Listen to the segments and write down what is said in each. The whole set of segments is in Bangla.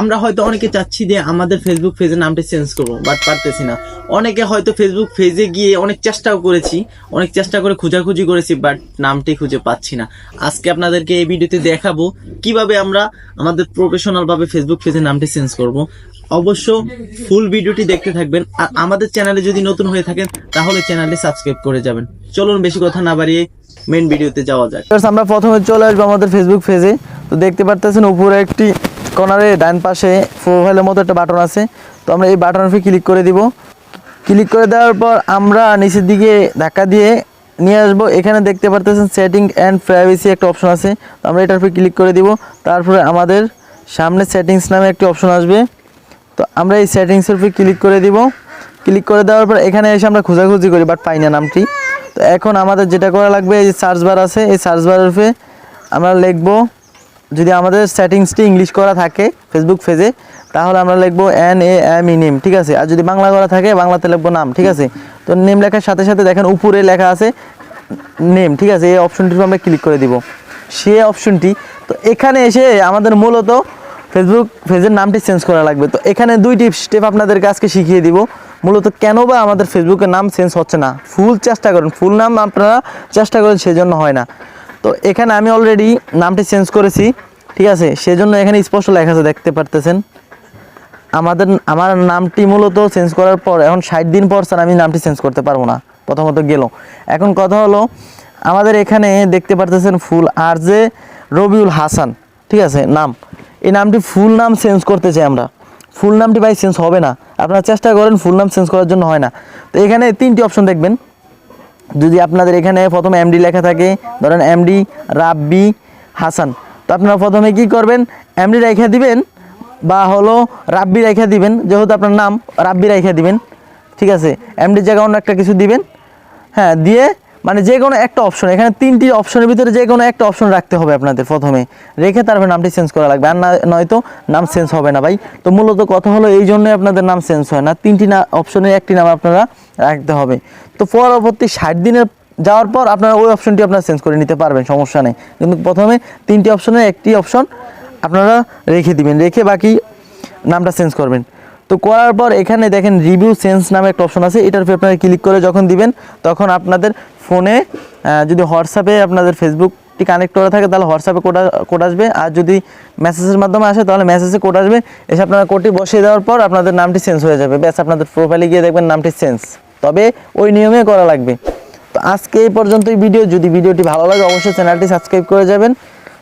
আমরা হয়তো অনেকে চাচ্ছি যে আমাদের ফেসবুক পেজের নামটা চেঞ্জ করব বাট পারতেছি না। অনেকে হয়তো ফেসবুক পেজে গিয়ে অনেক চেষ্টাও করেছি, অনেক চেষ্টা করে খোঁজাখুঁজি করেছি বাট নামটি খুঁজে পাচ্ছি না। আজকে আপনাদেরকে এই ভিডিওতে দেখাবো কীভাবে আমরা আমাদের প্রফেশনালভাবে ফেসবুক পেজের নামটি চেঞ্জ করব। অবশ্য ফুল ভিডিওটি দেখতে থাকবেন, আর আমাদের চ্যানেলে যদি নতুন হয়ে থাকেন, তাহলে চ্যানেলটি সাবস্ক্রাইব করে যাবেন। চলুন বেশি কথা না বাড়িয়ে মেন ভিডিওতে যাওয়া First আমরা প্রথমে চলে আসব আমাদের ফেসবুক পেজে তো দেখতে পারতেছেন উপরে একটি কর্নারে ডান পাশে প্রোফাইলের মতো একটা বাটন আছে। তো আমরা এই বাটনের উপরে ক্লিক করে দিব। ক্লিক করে দেওয়ার পর আমরা নিচের দিকে ধাক্কা দিয়ে নিয়ে আসব। এখানে দেখতে পারতেছেন সেটিং অ্যান্ড প্রাইভেসি একটা অপশন আছে। তো আমরা এটার উপরে ক্লিক করে দিব। তারপরে আমাদের সামনে সেটিংস নামে একটি অপশন আসবে। তো আমরা এই সেটিংসের উপরে ক্লিক করে দিব। ক্লিক করে দেওয়ার পর এখানে এসে আমরা খোঁজাখুঁজি করি বাট পাই না নামটি। তো এখন আমাদের যেটা করা লাগবে, এই যে সার্চ বার আছে, এই সার্চ বারের উপরে আমরা লিখব যদি আমাদের সেটিংসটি ইংলিশ করা থাকে ফেসবুক পেজে তাহলে আমরা লিখব N A M E name ঠিক আছে? আর যদি বাংলা করা থাকে, বাংলাতে লিখব নাম, ঠিক আছে? তো নেম লেখার সাথে সাথে দেখেন উপরে লেখা আছে নেম ঠিক আছে? এই অপশনটির আমরা ক্লিক করে দিব। সে অপশনটি তো এখানে এসে আমাদের মূলত ফেসবুক পেজের নামটি চেঞ্জ করা লাগবে। তো এখানে দুইটি স্টেপ আপনাদেরকে আজকে শিখিয়ে দিব। মূলত কেন বা আমাদের ফেসবুকের নাম চেঞ্জ হচ্ছে না? ফুল চেষ্টা করেন। ফুল নাম আপনারা চেষ্টা করেন, সেজন্য হয় না। তো এখানে আমি অলরেডি নামটি চেঞ্জ করেছি, ঠিক আছে? সেজন্য এখানে স্পষ্ট লেখা আছে, দেখতে পারতেছেন? আমাদের, আমার নামটি মূলত চেঞ্জ করার পর, এখন ষাট দিন পর স্যার আমি নামটি চেঞ্জ করতে পারব না, প্রথমত গেল। এখন কথা হলো, আমাদের এখানে দেখতে পারতেছেন ফুল আর যে রবিউল হাসান, ঠিক আছে, নাম। এই নামটি ফুল নাম চেঞ্জ করতে চাই আমরা। ফুল নামটি ভাই চেঞ্জ হবে না। আপনারা চেষ্টা করেন ফুল নাম চেঞ্জ করার জন্য হয় না। তো এখানে তিনটি অপশন দেখবেন। যদি আপনাদের এখানে প্রথমে এমডি লেখা থাকে, ধরেন এমডি রাব্বি হাসান, তো আপনারা প্রথমে কি করবেন? এমডি রেখা দিবেন বা হলো রাব্বি রেখা দিবেন, যেহেতু আপনার নাম রাব্বি রেখা দিবেন, ঠিক আছে? এমডির জায়গায় অন্য একটা কিছু দিবেন হ্যাঁ দিয়ে মানে যে কোনো একটা অপশন এখানে তিনটি অপশনের ভিতরে যে কোনো একটা অপশন রাখতে হবে আপনাদের প্রথমে। রেখে তারপর নামটি চেঞ্জ করা লাগবে। আর না, নয়তো নাম চেঞ্জ হবে না ভাই। তো মূলত কথা হলো এই জন্যই আপনাদের নাম চেঞ্জ হয় না। তিনটি না অপশনের একটি নাম আপনারা রাখতে হবে। তো পরবর্তী ষাট দিনের যাওয়ার পর আপনারা ওই অপশনটি আপনারা চেঞ্জ করে নিতে পারবেন, সমস্যা নেই। কিন্তু প্রথমে তিনটি অপশনের একটি অপশন আপনারা রেখে দিবেন। রেখে বাকি নামটা চেঞ্জ করবেন। তো করার পর এখানে দেখেন রিভিউ সেন্স নামে একটা অপশন আছে, এটার উপরে আপনারা ক্লিক করে যখন দিবেন, তখন আপনাদের ফোনে যদি হোয়াটসঅ্যাপে আপনাদের ফেসবুকটি কানেক্ট করা থাকে, তাহলে হোয়াটসঅ্যাপে কোড কোড আসবে। আর যদি মেসেজের মাধ্যমে আসে, তাহলে মেসেজে কোড আসবে। এসে আপনারা কোডটি বসিয়ে দেওয়ার পর আপনাদের নামটি চেঞ্জ হয়ে যাবে। ব্যাস, আপনাদের প্রোফাইলে গিয়ে দেখবেন নামটি চেঞ্জ তবে ওই নিয়মে করা লাগবে। তো আজকে এই পর্যন্তই ভিডিও যদি ভিডিওটি ভালো লাগে, অবশ্যই চ্যানেলটি সাবস্ক্রাইব করে যাবেন।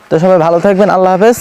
তো সবাই ভালো থাকবেন। আল্লাহ হাফেজ।